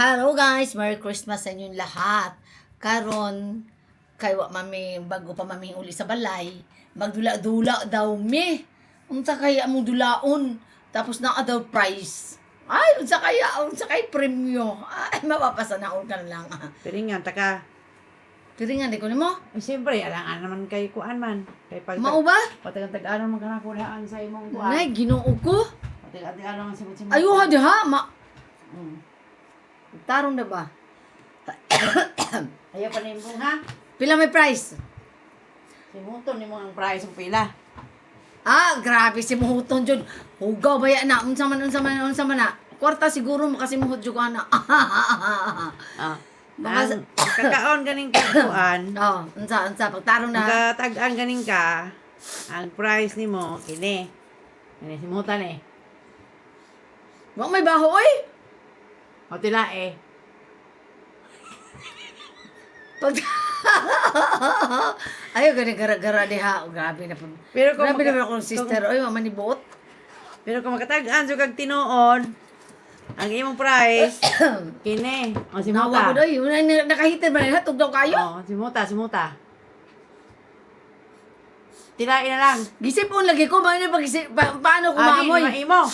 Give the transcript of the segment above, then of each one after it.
Hello guys, Merry Christmas sa inyong lahat. Karon kay wa mami bago pa mami uli sa balay, magdula-dula daw mi. Unsa kaya among dulaon? Tapos na daw price. Ay, unsa kaya, unsa kay premyo. Ay, mapapasa na ka lang. Piringan, taka. Tiringan di ko nimo. Siyempre, alangan naman kay kuan man. Kay pag Mao ba? Patagan-tagaan naman ka na kulaan sa imong kuan. Nay, Ginoo ko. Patagan-tagaan naman sa simot Ayo ha diha, ma. Mm. Tarong na ba? Ayaw pa nimbong ha. Pila may price? Simuton ni mo ang price ng pila. Ah, grabe si muhuton jud. Hugaw baya na unsa man unsa man unsa man na. Kwarta siguro makasimuhot jud ka na. Ah. Baka Ang kakaon ganing kuan. oh, unsa unsa pagtarong na. Katag-an ganing ka. Ang price ni mo kini. Kini simutan eh. Wa may baho oy. O tila eh. Pag Ayo gani gara-gara diha. Oh, grabe na pud. Pero kung Grabe maka- na akong sister. Oy, mama ni buot. Pero kung makatag-an so kag tinuod, ang imong price kini. O Nawa ko doy. Nakahitin man hatog daw kayo. Oh, simuta, simuta. Tilain na lang. Gisipon lagi ko ba pag pa, paano Ah, di, maamoy? maimo.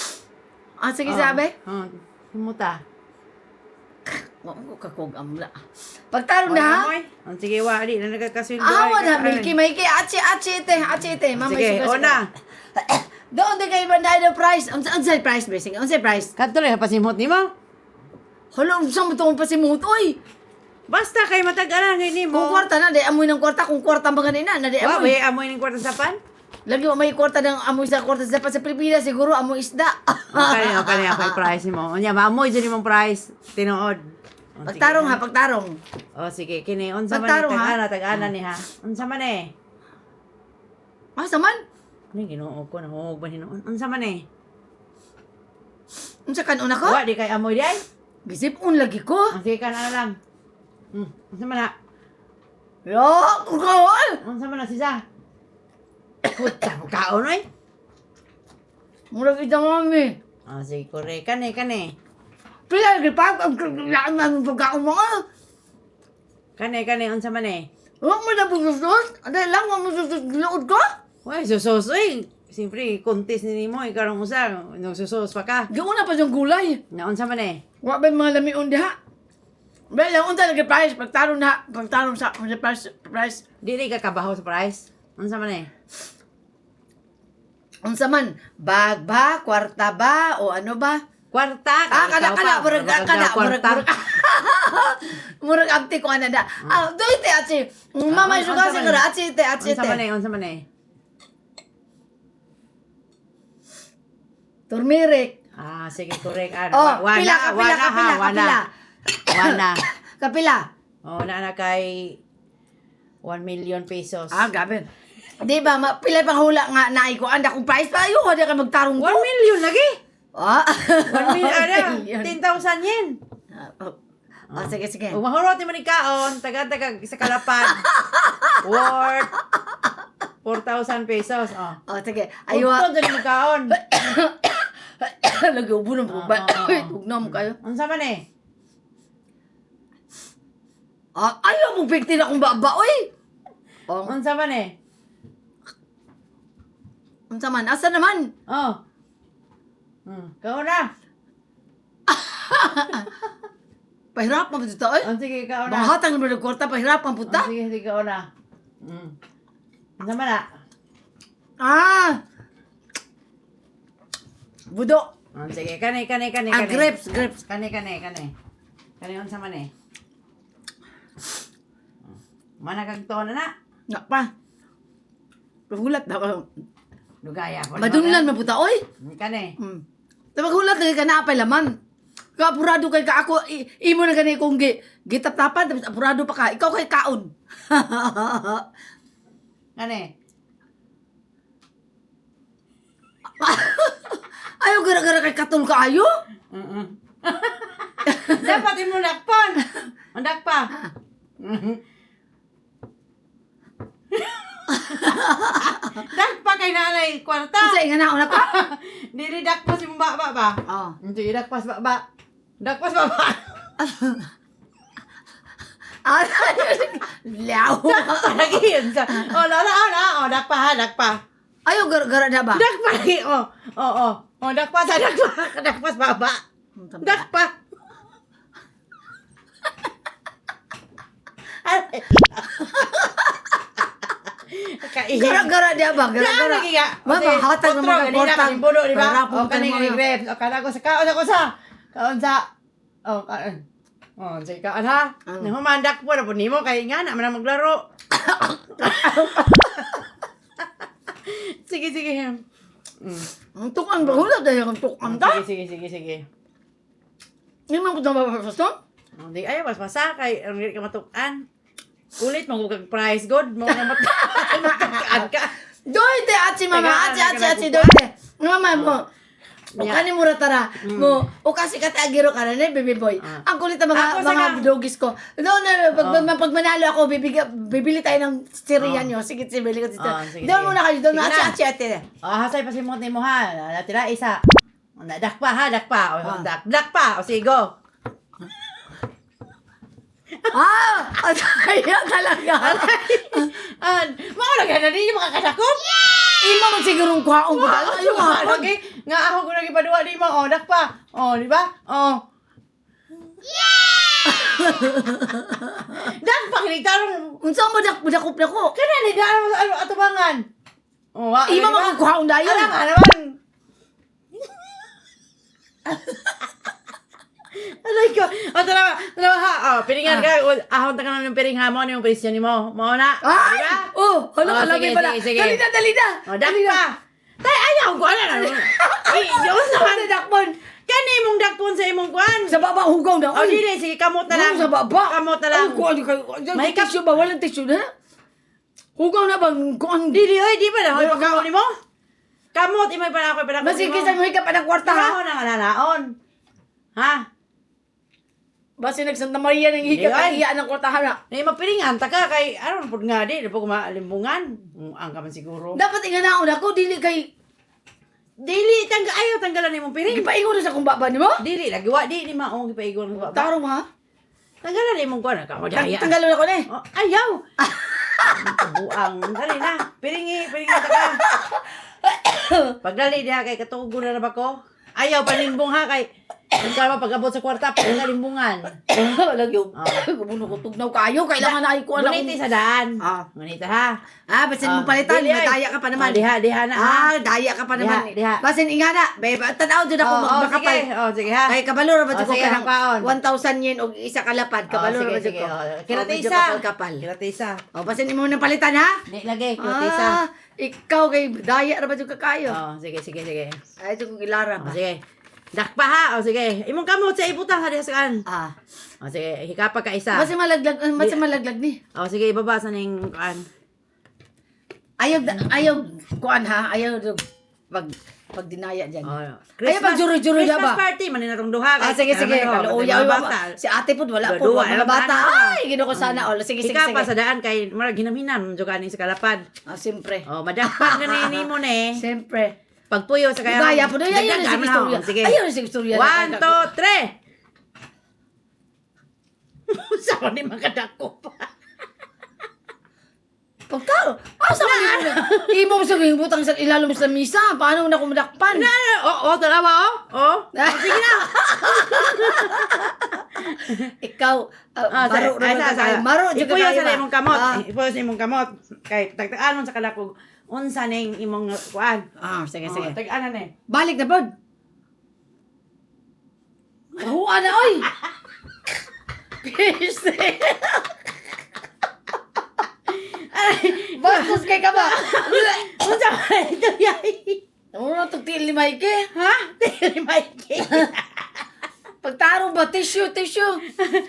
Ah, sige sabi. Oh, simuta. Wa ko kakog amla. Pagtarong na. Oh, sige, wa, di na nagkakasweldo. Ah, ay, wala, ka- Milky, Milky. Achi, achi, ite, achi, ite. Mama, Sige, sugar, una. sugar. Doon din kayo banday ng price. Unsa unsa price, blessing? Unsa price? Kadto lang pasimot nimo. Hala, unsa mo tong pasimut oy? Basta kay matag-anan ngayon Kung nimo. kwarta na, di amoy ng kwarta, kung kwarta ba ganina, na di Wa, amoy. way amoy ning kwarta sapan. Lagi mo may kwarta ng amoy sa kwarta sa sa Pilipinas, siguro amoy isda. Okay, okay yung price nimo. Unya, maamoy jud imong price. Tinuod. Oh, sige. pagtarong ha, pagtarong. Oh, sige, kini unsa man Pagtarong, ni ha? tag-ana, tag-ana ni ha. Unsa man eh. Asa man? Ni ginuo ko na hug ba hinuon. Unsa man eh. Unsa kan una ko? Wa di kay amoy di ay. Gisipon lagi ko. Ang sige ka na lang. Hmm. Unsa man na? Yo, kukawal. Unsa man na siya? Puta, kaon oy. Mura kita mami. Ah, sige, kore. Kane, kane. Pila lagi pa, ang kailangan namin pagkaon mga. Kane, kane, unsa man eh. Huwag mo na pususot. Ano lang, huwag mo susunod lood ko. Uy, susos, uy. Siyempre, contest ni mo, ikaw ang usa. Nagsusos pa ka. Di una pa yung gulay. Na, unsa man eh. Huwag ba mga lamion diha? Well, yung unta lagi price, pagtarong na, pagtarong sa, sa price, price. Di di ka kabaho sa price. Unsa man eh. Unsa man, bag ba, kwarta ba, o ano ba? Kwarta. Ah, kada, pa. murag kada, murag murag. Abti ko ana da. Ah, do ite achi. Mama Ah, man siguro eh? achi ite achi ite. unsa man eh. Turmeric. Ah, sige, correct. Ah, Oh, wa- wana, pila, kapila, wana, ha, kapila, wana. kapila. Wana. Kapila. Oh, na na kay 1 million pesos. Ah, gabi. Di ba, ma, pila pang hula nga na ko anda kong price pa ayo, di ka magtarong 1 ko. million lagi. Ah. 1 million, ano? Million. 10,000 yen. Ah, oh. Ah, sige, sige. Kung mahurot mo ni kaon, taga-taga sa kalapad. worth 4,000 pesos. Oh. Oh, sige. Ayo. Ayun. Ito mo kaon. Lagi ubo ng oo. Tugnaw mo kayo. Unsa man eh? Ah, ayaw mo bigtin akong baba, oy. Oh, Unsa man eh? unsa man? Asa naman? Oh. Hmm. Kao na. Pahirapan mo dito, oy. Oh, sige, kao na. Mahatang mo ng kwarta, pahirapan po Oh, ta. sige, sige, kao na. Hmm. Unsa man na? Ah! Budo. Oh, sige, kani, kani, kani, Ah, kani. grapes, grapes. Kani, kani, kani. Kani, unsa man eh? Oh. Mana kag to na na? Nga pa. Pagulat na ka. Lugaya ko. Madunglan mo puta, oy. Kani. Hmm. Tapaghulat na ka na apay laman. Kapurado kay ka ako, i- imo na gani kong gi, gitap-tapan, tapos apurado pa ka, ikaw kay kaon. Kani. Ayaw gara-gara kay katul ka ayo. Mm-mm. Dapat mo dakpan. Andak pa. Dakpa kay nanay kwarta. Kasi nga na una pa. Dili dakpas yung baba ba? Oh. Hindi dakpas baba. Dakpas baba. Ah, Ah, Liaw. Lagi yun sa. Oh, la la la. Oh, dakpa ha, dakpa. Ayaw, gara-gara na ba? Dakpa lagi. Oh, oh, oh. Oh, dakpa sa dakpa. Dakpa sa baba. Dakpa. Ay. Gara-gara na ba? Gara Gara-gara. Mama, hatag ng mga kwartang. budo, di ba? O, ka ng kaning mga- grapes. O, kana ko sa kaon ako sa. Kaon sa. O, kaon. O, sa kaon ha. Ano? Nahumandak po na po nimo kay nga na man maglaro. sige, sige. Mm. Ang tukang ba? Hula dahil ang tukang ta. Sige, sige, sige, sige. Hindi man ko na mapapasto. O, di ayo mas masa kay ang dili ka matukan. Ulit mo kag price good mo na matukan ka. Doy te achi mama, Teka, achi achi ka achi na doy te. Mama mo. Yeah. kani mura tara mo o kasi kate agiro ka na baby boy. Ah. Ang kulit ng mga Ako mga ka- doggies ko. No no pag, Oh. pag, manalo ako bibig, bibili tayo ng sirian Oh. nyo. Sige sige bili ko dito. Oh, Doon muna kayo doon na. achi ate. O, hasay pa si mo ni mo ha. Natira isa. Dakpa ha, dakpa. O, Ah. dak, dakpa. O, sige, go. Ah! Kaya talaga. An, mao na gana di makakadakop. Imo man sigurong kwaong ko. Wow, Ayaw nga. lagi. Nga ako ko lagi paduwa di mo. O, dakpa. O, di ba? O. Dakpa kini tarong. Unsa mo dak dakop na ko? Kana ni daan mo ano atubangan. O, wa. Ba? man kwaong dayon. Alam nga naman. Alay ko. O, tara, tara ha. O, piringan ka. O, Ahon ta ka naman yung piring hamon yung presyo ni mo. Mo na. Ay! Di ba? Oh, hala Oh, kalami pala. Dali na, dali na. O, dakpa. Tay, ayaw ko. Ano na? Ay, Diyos Sa naman. mga dakpon. Kani mong dakpon sa imong kwan. Sa baba, hugaw na. O, dili. Sige, kamot na lang. Sa baba. Kamot na lang. Kuha niyo kayo. May tissue ba? Walang tissue na? Hugaw na bang kuhan? Dili, oy, di ba na? Hoy, pagkaon ni mo? Kamot, imay pa na ako, pa na ako. Masige sa mga pa ng kwarta ha? Taho na nga. Ha? Basi nag Santa Maria ng Di, at ay. iya ng kwarta ha na. Nay mapiringan ta ka kay ano pud nga di, po kumalimbungan. Ang ka man siguro. Dapat inganaon ako, dili kay... Dili tangga ayo tanggalan nimong piring. Gipaingon na sa kung baba ni mo? Dili lagi wa di ni mao gipaigon ko. Tarong ha? Tanggalan nimong kuan ka mo Tang- daya. Tanggalon ako eh. Oh, ayaw. Buang. Dali na. Piringi, piringi ta ka. Pagdali diha kay katugo na ba ko? Ayaw palimbong ha kay ang kama pag-abot sa kwarta pagkalimbungan. Lagi yung... Oh. Gubuno ko tugnaw kayo. Kailangan na ikuha na Ngunit sa daan. Ah. Ngunit ha. Ah, basin mo palitan. dili, ay. Madaya ka pa naman. Oh, diha, diha na. Ah, daya ka pa naman. diha. Basin ingana. Babe, tanaw dyan ako Oh, oh, magmakapal. sige. Oh, sige ha. Kay kabalo ra ba Oh, ko kanang hangpaon. 1,000 yen og isa kalapad. Kabalo ba oh, ko. Oh, Oh, Kirata medyo isa. kapal-kapal. Kirata isa. Oh, basin mo ng palitan ha. Lagi, kirata isa. Ah, ikaw kay daya ra ba ka kayo? Oh, sige, sige, sige. Ay, ito kong ilara Oh, ba? sige. Dakpa ha. Oh, sige. Imong kamot sa ibutang sa dihasan. Ah. Oh, sige. Hikapa ka isa. Basin malaglag, ah, basin malaglag ni. Oh, sige. Ibaba sa ning kuan. Ayaw, ayaw, kuan ha, ayaw pag, pag dinaya dyan. Oh, Ayaw pag juro-juro Christmas ba? party man ni natong duha. Ah, sige, sige. Kaluya, Mga bata. Si ate po, wala po. Dua, Mga alam bata. Ay, gino ko sana. Oh, sige, sige, Hikapa sige. sa daan kay marag hinam-hinam jud kaning sa kalapad. Ah, siyempre. Oh, madakpan na ni mo ne. Siyempre. Pagpuyo sa kaya. Gaya po. Na sige mo na, istorya. oh, Sige. Ayaw na sige istorya. One, two, three. Sa ni makadako pa. Pagka, asa ka ni Imo mo sa butang sa ilalom sa misa. Paano na kumadakpan? Na, oh, oh, talawa, oh. Oh. Sige na. Ikaw, uh, Ah, maro sa, naman sa, ka kayo. sa, Maro, jud ka ipuyo kayo sa ba? imong kamot. Ah, Ipuyo sa imong kamot. Kay tagtaan mo sa kadakog. Unsa ning imong kuan. Ah, sige, sige. Oh, tag-anan eh. Balik na, Bod. Kahuan na, oy! Piste! Bastos kay ka ba? Unsa man ito yay? Ano tiil ni Mikey? Ha? Dili Mikey. Pagtarong ba? Tissue, tissue.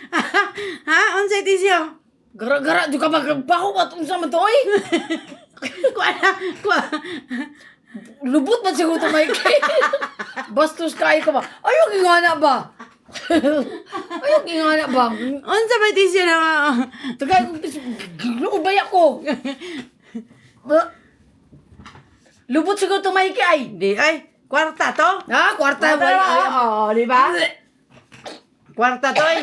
ha? Unsa tisyo? Gara-gara, di ka magbaho ba? Unsa man to, oy? Kuan na. Lubot man siguro to, Mikey. Bastos kayo ka ba? Ayaw ingana ba? Ayaw ingana ba? Unsa may tisyo na Tagay, ubay ako. Ba- Lubot siguro to, Mikey, ay. Di ay kwarta to. Ha? Kwarta, ba? Oo, di ba? Kwarta to eh.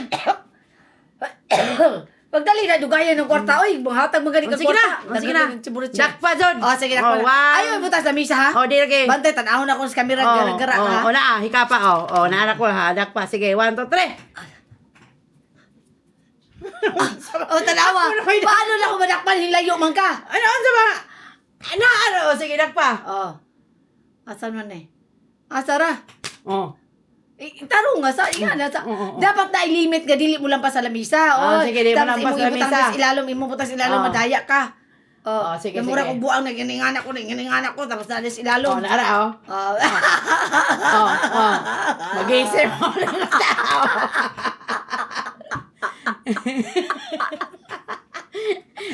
Pagdali na dugayan ng kwarta, oy, buhatag magaling Oh, ka sige na. Oh, sige na. Dak. Dakpa Jod. Oh, sige na. Oh, one. Ayaw, butas na misa ha. Oh, di lagi. Bantay, tanahon ako sa kamera, Oh, gara-gara oh, ha. oh, na, hikapa, oh. Oh, naanak ko, ha, dakpa. Sige, one, two, three. Oh, tanawa. Paano na ako madakpan, hilayo man ka? Ano, ano ba? Ano, ano? Oh, sige, dakpa. Oh. Asan man eh? Asara. Oh. Eh, tarong nga sa iya na sa Oo, oo, dapat na i-limit nga dili mo lang pa sa lamisa. Oh, sige, di mo lampas imo sa lamisa. sa ilalom, imo butang sa ilalom Oh. madaya ka. Oh, Oh, sige, Namura sige. ko buang na gininganak ko, gininganak ko tapos na sa Oh, ilalom. naara, oh. Oh. Oh, oh. Mag-isip mo ng tao.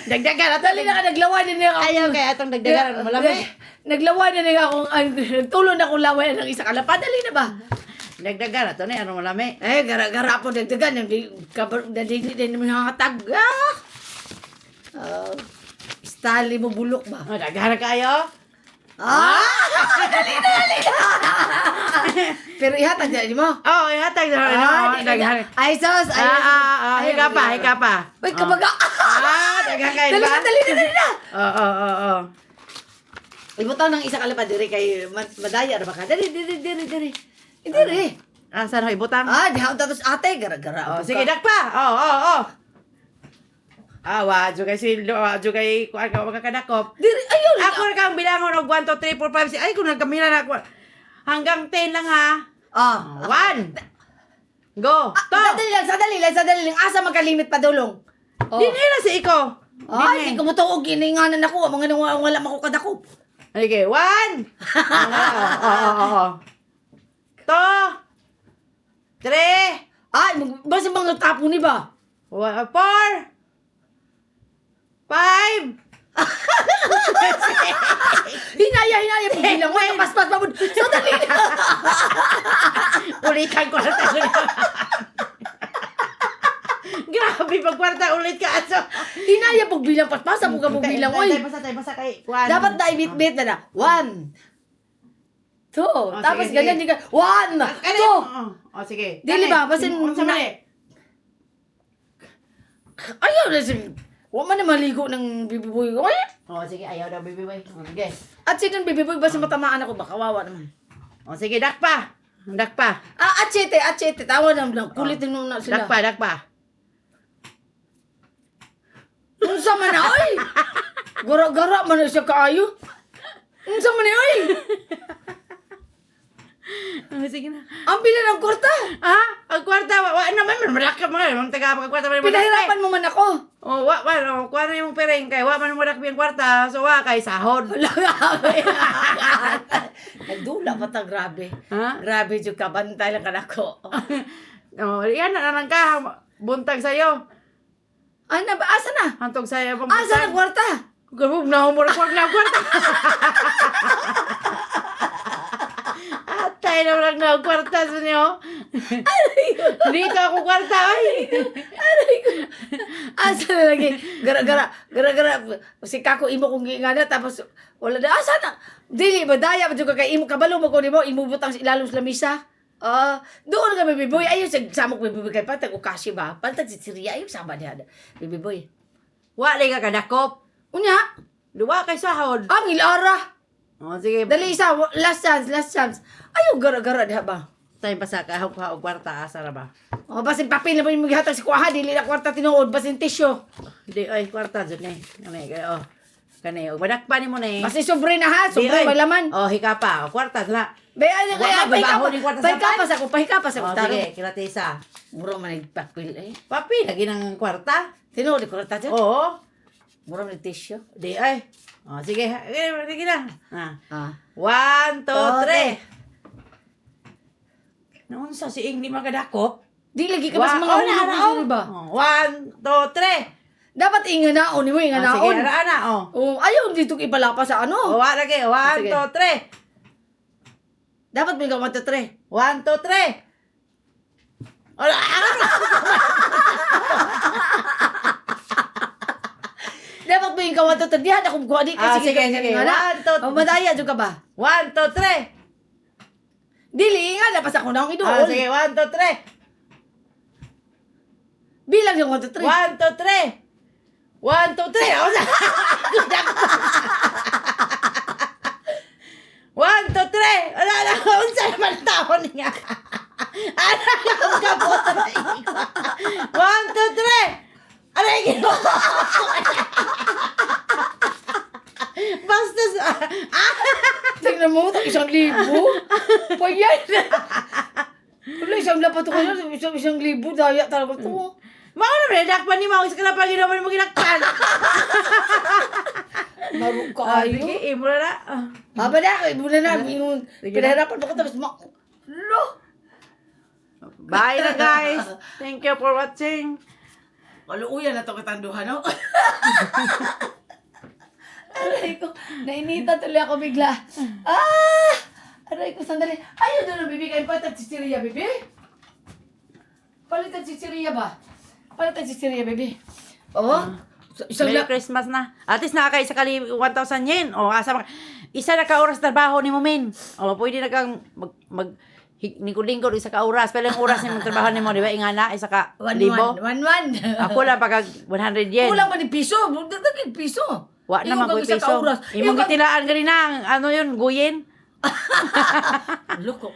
Dagdagan na Dali na ka naglaway din ako. Ayaw kaya itong dagdagan ng malami. Naglaway na nga akong ang tulon na akong laway ng isa kalapa. Dali na ba? Dagdagan na ito na, ano malami. Eh, gara-gara po dagdagan. Dali din naman nakatag. Ah! Oh. Stali mo bulok ba? Oh, dagdagan na kayo. Ah! dali na, dali na! Pero ihatag dyan mo. Oh, ihatag na. Ano, Ah, dagdagan. Ay, sos! Ay, Ah, ah, ah, hika pa, hika pa. Uy, kabaga! Ah, dagdagan kayo Dali ba? na, dali na, dali na! Oo, oo, oo, oo. Ibutaw ng isa kalapa diri kay ma- madaya ra ba ka? Dali, diri, diri, diri. Eh, Diri. Ah, saan ho ibutang? Ah, diha tapos ate gara-gara. Oh, sige, dakpa. Oh, oh, oh. Ah, wadyo kay sildo, wadyo kay kuan ka makakadakop. Diri, ayun. Ako na kang bilangon og 1 2 3 4 5 6. Ay, kung nagkamila na ako. Hanggang 10 lang ha. Ah. 1. Go. Ah, To. Sadali lang, sadali lang, sadali lang. Asa makalimit pa dulong? Oh. Dini na si iko. Ay, Dini. di ko mutuog gininganan ako. Mga nang wala, makukadakop. Okay, 1. Oo, oo, oo. To. 3. Ay, mag- basta mga tapo ni ba? 4. 5. Hinaya, hinaya. Pagilang mo, paspas pa mo. Sadali na. Ulitan ko na tayo. Grabe, pag kwarta ulit ka. Aso. Hinaya, pagbilang paspas. Sa mga pagbilang. Oy, Tayo basa, tayo basa kay dapat na ibit-bit na na. One. Two. Oh, Tapos sige, ganyan, sige. di ka. One. Two. oh, oh, sige. Dili ba? Basin- unsa man eh? Ayaw na si... Huwag man na maligo ng bibiboy ko. Ay, Oh, sige, ayaw daw, baby boy. Oh, sige. At sinong bibiboy ba sa matamaan ako ba? Kawawa naman. Oh, sige, dakpa. Dakpa. Ah, achete, achete. Tawa na lang. Kulit din nung na sila. Dakpa, dakpa. Unsa man na, oy! Gara-gara man na siya kaayo. Unsa man na, oy! Oh, sige na. Ang pila ng kwarta. Ah, ang kwarta, wa, wa naman, malaki mga, mga taga kwarta. mga malaki. Pinahirapan mo man ako. Oh, wa, wa, oh, kuha na yung pereng kay, wa man mo malaki yung kwarta, so wa kay sahod. Nagdula pa ta, grabe. Ha? Grabe, yung kabantay lang ka na ko. Oh, yan na lang ka, buntag sa'yo. Ay, na? Asa na? Hantog sa'yo Asa na kwarta? Gabog na humor ko na kwarta. Atay na lang na kwarta sa niyo. Dito ako kwarta, ay. Asa na lagi? Gara-gara, gara-gara. Si Kako imo kong gingana, tapos wala na. Asa na? Dili ba, daya ba juga kay imo kabalo mo ko ni mo, imo butang sa ilalom sa lamisa? Ah, doon ka baby boy. Ayun sa samok baby boy kay patag ukasi ba? Patag si Siriya ayun sama dia ada. Baby boy. Wali ka kadakop. Unya, Duwa kay sahod. ang ilara. Oh, sige. Dali isa, last chance, last chance. Ayun gara-gara diha ba? Tayo pa sa kahog ka og kwarta asa ra ba? O basin papel na ba yung maghatag si kuha, dili na kwarta tinuod, basin tisyo. Di ay kwarta jud ni. Kani kay oh. Kani og madakpa ni mo ni. Basin sobre na ha, sobre ay. malaman. Oh, hika pa. Oh, kwarta na. Bay, ano pahika babaho pa, kwarta sa pa sa ko, pahika pa sa ko, Oh, sige, kiratisa. Muro man nagpapil eh. Papi, lagi ng kwarta. Tinuod rata dyan. Oo. Muro man tisyo. Di ay. Oh, sige, sige, sige na. Ah. Ah. One, two, Oh, three. Naunsa si Ing di magadakop? Di lagi ka mas mga oh, ulo na, oh. ba? Oh, One, two, three. Dapat inga naon, ni mo inga Ah, sige, naon. ara na, oh. Oh, ayaw dito ipalapa sa Oh, ano. wa lagi. One, Sige. two, three. Dapat may gawa to tre. One, two, three. Wala, Dapat may gawa to tre. Diyan ako kuha di Ah, kasi sige, sige. One, two, Oh, madaya jud ka ba? One, two, three. Dili nga na pas ako na akong Ah, idool. sige, one, two, three. Bilang yung 1, 2, 3. One, two, three. One, two, three. Ako na. One, two, three. Wala na. Unsa naman tao niya. Ano yung kapot na iba? One, two, three. Yung ginawa ko? Basta sa... Ah! Tingnan mo, isang libo. Payan. Wala, isang lapat ko na. Isang, isang libo. Daya talaga ito. Mga naman, nakpan ni Mao. Isa ka na pa ginawa mo ginakpan. Maro ka Ah, ayo. Sige, imo na na. Ah. Haba na ako. Ibo na na. Na. pinahirapan mo ko tapos ma... Lo. Bye na guys. Thank you for watching. Kaluuyan na ito katanduhan, no? Aray ko, nainita tuloy ako bigla. Ah! Aray ko, sandali. Ayaw doon ang bibigay pa at chichiriya, bibi. Palit ang chichiriya ba? Palit ang chichiriya, bibi. Oo. So, isang Merry la... Christmas na. At least nakakaisa kali 1,000 yen. O, asa mak- isa na ka oras trabaho ni mo, min. O, pwede na kang mag, mag lingkod-lingkod, isa ka oras. Pero yung oras ni mo trabaho ni mo, di ba? Ingana, isa ka One, libo. one, one, one. Ako lang pagka 100 yen. Kulang pa ni piso. Dagdag piso. Wa Ikaw naman ko kang isa ka piso. Imong gitilaan ganina, ang- ano yun, guyen. Loko.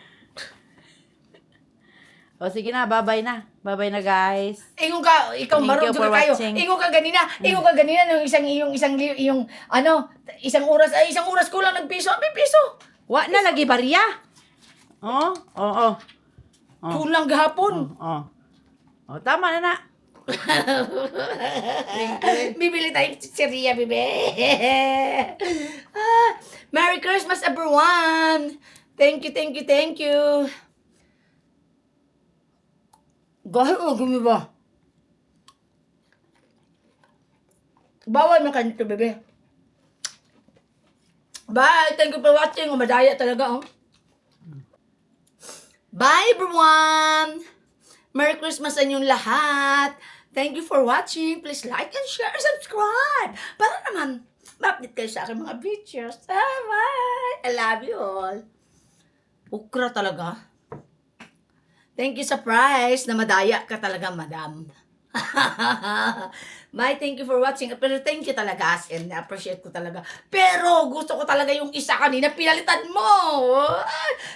O, sige na, bye-bye na. Bye-bye na, guys. Ingon ka, ikaw Thank marunong ka kayo. Ingon ka ganina, ingon ka ganina nung isang iyong isang iyong ano, isang oras ay isang oras ko lang nagpiso, may piso. Wa na lagi bariya. Oh, oh, oh. Oh. Kulang gahapon. Oh. Oh, tama na na. Bibili tayong chicheria, bibe. ah, Merry Christmas, everyone! Thank you, thank you, thank you. Gahit mo, gumi ba? Bawal man kanito, bebe. Bye! Thank you for watching. Oh, madaya talaga, oh. Bye, everyone! Merry Christmas sa inyong lahat! Thank you for watching. Please like and share and subscribe para naman ma-update kayo sa aking mga videos. Ah, bye! I love you all. Ukra talaga. Thank you sa prize na madaya ka talaga, madam. Bye, thank you for watching. Pero thank you talaga, as in, na-appreciate ko talaga. Pero gusto ko talaga yung isa kanina, pinalitan mo.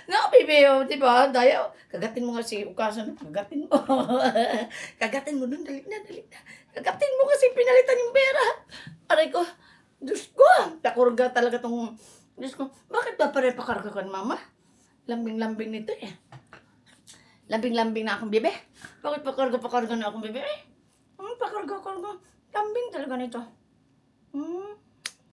No, baby, oh, di ba? Daya, kagatin mo nga si Ukasan. Kagatin mo. kagatin mo nun, dali na, dali na. Kagatin mo kasi pinalitan yung pera. Aray ko, Diyos ko, takurga talaga tong, Diyos ko, bakit ba pare pakarga ka, mama? Lambing-lambing nito eh. Lambing-lambing na akong bebe. Bakit pakarga-pakarga na akong bebe? Eh, hmm, pakarga-karga. Lambing talaga nito. Hmm.